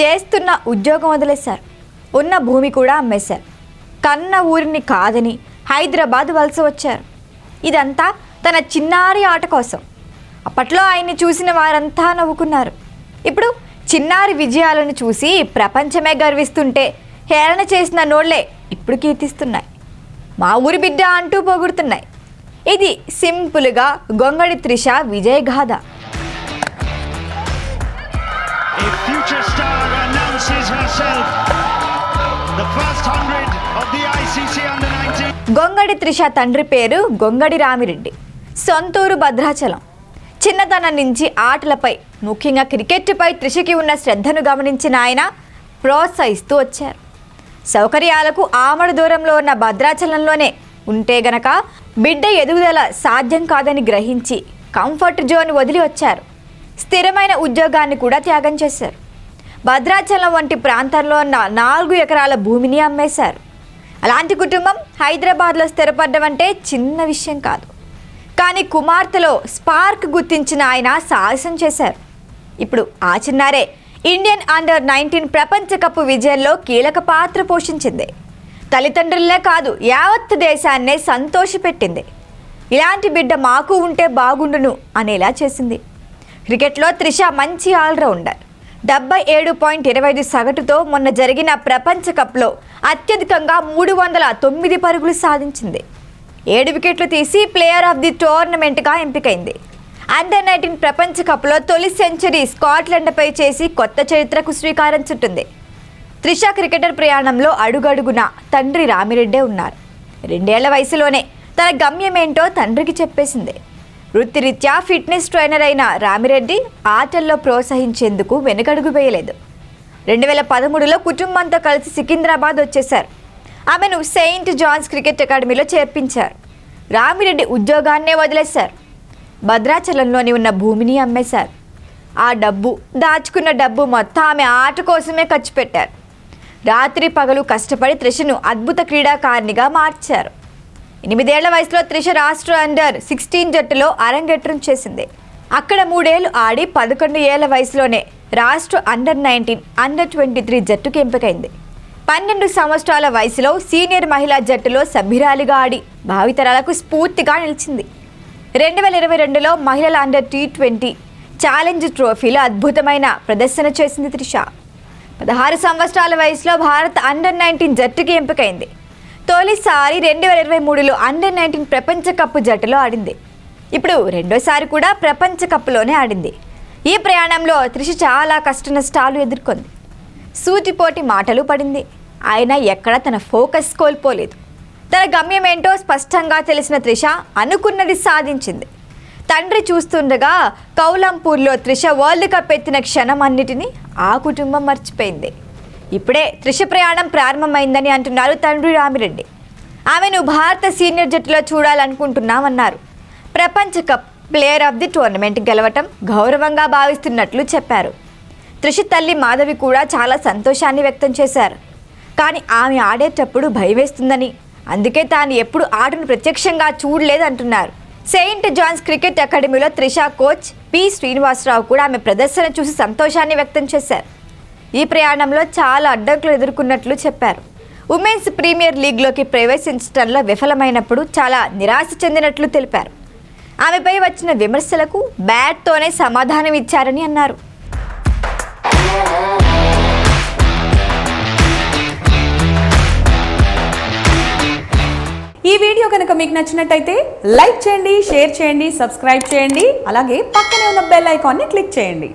చేస్తున్న ఉద్యోగం వదిలేశారు. ఉన్న భూమి కూడా అమ్మేశారు. కన్న ఊరిని కాదని హైదరాబాద్ వలస వచ్చారు. ఇదంతా తన చిన్నారి ఆట కోసం. అప్పట్లో ఆయన్ని చూసిన వారంతా నవ్వుకున్నారు. ఇప్పుడు చిన్నారి విజయాలను చూసి ప్రపంచమే గర్విస్తుంటే హేళన చేసిన నోళ్ళే ఇప్పుడు కీర్తిస్తున్నాయి. మా ఊరి బిడ్డ అంటూ పొగుడుతున్నాయి. ఇది సింపుల్గా గొంగడి త్రిష విజయ్ గొంగడి త్రిష తండ్రి పేరు గొంగడి రామిరెడ్డి. సొంతూరు భద్రాచలం. చిన్నతనం నుంచి ఆటలపై ముఖ్యంగా క్రికెట్పై త్రిషకి ఉన్న శ్రద్ధను గమనించిన ఆయన ప్రోత్సహిస్తూ వచ్చారు. సౌకర్యాలకు ఆమడ దూరంలో ఉన్న భద్రాచలంలోనే ఉంటే గనక బిడ్డ ఎదుగుదల సాధ్యం కాదని గ్రహించి కంఫర్ట్ జోన్ వదిలి వచ్చారు. స్థిరమైన ఉద్యోగాన్ని కూడా త్యాగం చేశారు. భద్రాచలం వంటి ప్రాంతంలో ఉన్న నాలుగు ఎకరాల భూమిని అమ్మేశారు. అలాంటి కుటుంబం హైదరాబాద్లో స్థిరపడడం అంటే చిన్న విషయం కాదు. కానీ కుమార్తెలో స్పార్క్ గుర్తించిన ఆయన సాహసం చేశారు. ఇప్పుడు ఆ చిన్నారే ఇండియన్ అండర్ నైన్టీన్ ప్రపంచ కప్ విజయంలో కీలక పాత్ర పోషించింది. తల్లిదండ్రులే కాదు యావత్ దేశాన్నే సంతోషపెట్టింది. ఇలాంటి బిడ్డ మాకు ఉంటే బాగుండును అనేలా చేసింది. క్రికెట్లో త్రిష మంచి ఆల్రౌండర్. డెబ్బై ఏడు పాయింట్ ఇరవై ఐదు సగటుతో మొన్న జరిగిన ప్రపంచ కప్లో అత్యధికంగా మూడు వందల తొమ్మిది పరుగులు సాధించింది. ఏడు వికెట్లు తీసి ప్లేయర్ ఆఫ్ ది టోర్నమెంట్గా ఎంపికైంది. అండర్ నైన్టీన్ ప్రపంచ కప్లో తొలి సెంచరీ స్కాట్లాండ్పై చేసి కొత్త చరిత్రకు శ్రీకారం చుట్టింది. త్రిష క్రికెటర్ ప్రయాణంలో అడుగడుగున తండ్రి రామిరెడ్డే ఉన్నారు. రెండేళ్ళ వయసులోనే తన గమ్యమేంటో తండ్రికి చెప్పేసింది. వృత్తిరీత్యా ఫిట్నెస్ ట్రైనర్ అయిన రామిరెడ్డి ఆటల్లో ప్రోత్సహించేందుకు వెనుకడుగు వేయలేదు. రెండు వేల పదమూడులో కుటుంబంతో కలిసి సికింద్రాబాద్ వచ్చేశారు. ఆమెను సెయింట్ జాన్స్ క్రికెట్ అకాడమీలో చేర్పించారు. రామిరెడ్డి ఉద్యోగాన్నే వదిలేశారు. భద్రాచలంలోని ఉన్న భూమిని అమ్మేశారు. ఆ డబ్బు దాచుకున్న డబ్బు మొత్తం ఆమె ఆట కోసమే ఖర్చు పెట్టారు. రాత్రి పగలు కష్టపడి త్రిషను అద్భుత క్రీడాకారిణిగా మార్చారు. ఎనిమిదేళ్ళ వయసులో త్రిష రాష్ట్ర అండర్ సిక్స్టీన్ జట్టులో అరంగేట్రం చేసింది. అక్కడ మూడేళ్ళు ఆడి పదకొండు ఏళ్ళ వయసులోనే రాష్ట్ర under nineteen under twenty three జట్టుకి ఎంపికైంది. పన్నెండు సంవత్సరాల వయసులో సీనియర్ మహిళా జట్టులో సభ్యురాలిగా ఆడి భావితరాలకు స్ఫూర్తిగా నిలిచింది. రెండు వేల ఇరవై రెండులో మహిళల అండర్ టీ ట్వంటీ ఛాలెంజ్ ట్రోఫీలో అద్భుతమైన ప్రదర్శన చేసింది త్రిష. పదహారు సంవత్సరాల వయసులో భారత్ అండర్ నైన్టీన్ జట్టుకి ఎంపికైంది. తొలిసారి రెండు వేల ఇరవై మూడులో అండర్ నైన్టీన్ ప్రపంచ కప్ జట్టులో ఆడింది. ఇప్పుడు రెండోసారి కూడా ప్రపంచ కప్లోనే ఆడింది. ఈ ప్రయాణంలో త్రిష చాలా కష్ట నష్టాలు ఎదుర్కొంది. సూటిపోటి మాటలు పడింది. ఆయన ఎక్కడ తన ఫోకస్ కోల్పోలేదు. తన గమ్యం ఏంటో స్పష్టంగా తెలిసిన త్రిష అనుకున్నది సాధించింది. తండ్రి చూస్తుండగా కౌలంపూర్లో త్రిష వరల్డ్ కప్ ఎత్తిన క్షణం అన్నిటినీ ఆ కుటుంబం మర్చిపోయింది. ఇప్పుడే త్రిష ప్రయాణం ప్రారంభమైందని అంటున్నారు తండ్రి రామిరెడ్డి. ఆమెను భారత సీనియర్ జట్టులో చూడాలనుకుంటున్నామన్నారు. ప్రపంచ cup player of the tournament గెలవటం గౌరవంగా భావిస్తున్నట్లు చెప్పారు. త్రిష తల్లి మాధవి కూడా చాలా సంతోషాన్ని వ్యక్తం చేశారు. కానీ ఆమె ఆడేటప్పుడు భయవేస్తుందని అందుకే తాను ఎప్పుడు ఆటను ప్రత్యక్షంగా చూడలేదంటున్నారు. సెయింట్ జాన్స్ క్రికెట్ అకాడమీలో త్రిష కోచ్ పి శ్రీనివాసరావు కూడా ఆమె ప్రదర్శన చూసి సంతోషాన్ని వ్యక్తం చేశారు. ఈ ప్రయాణంలో చాలా అడ్డంకులు ఎదుర్కొన్నట్లు చెప్పారు. ఉమెన్స్ ప్రీమియర్ లీగ్లోకి ప్రవేశించడంలో విఫలమైనప్పుడు చాలా నిరాశ చెందినట్లు తెలిపారు. ఆమెపై వచ్చిన విమర్శలకు బ్యాట్తోనే సమాధానం ఇచ్చారని అన్నారు. ఈ వీడియో కనుక మీకు నచ్చినట్టయితే లైక్ చేయండి షేర్ చేయండి సబ్స్క్రైబ్ చేయండి అలాగే పక్కనే ఉన్న బెల్ ఐకాన్ని క్లిక్ చేయండి.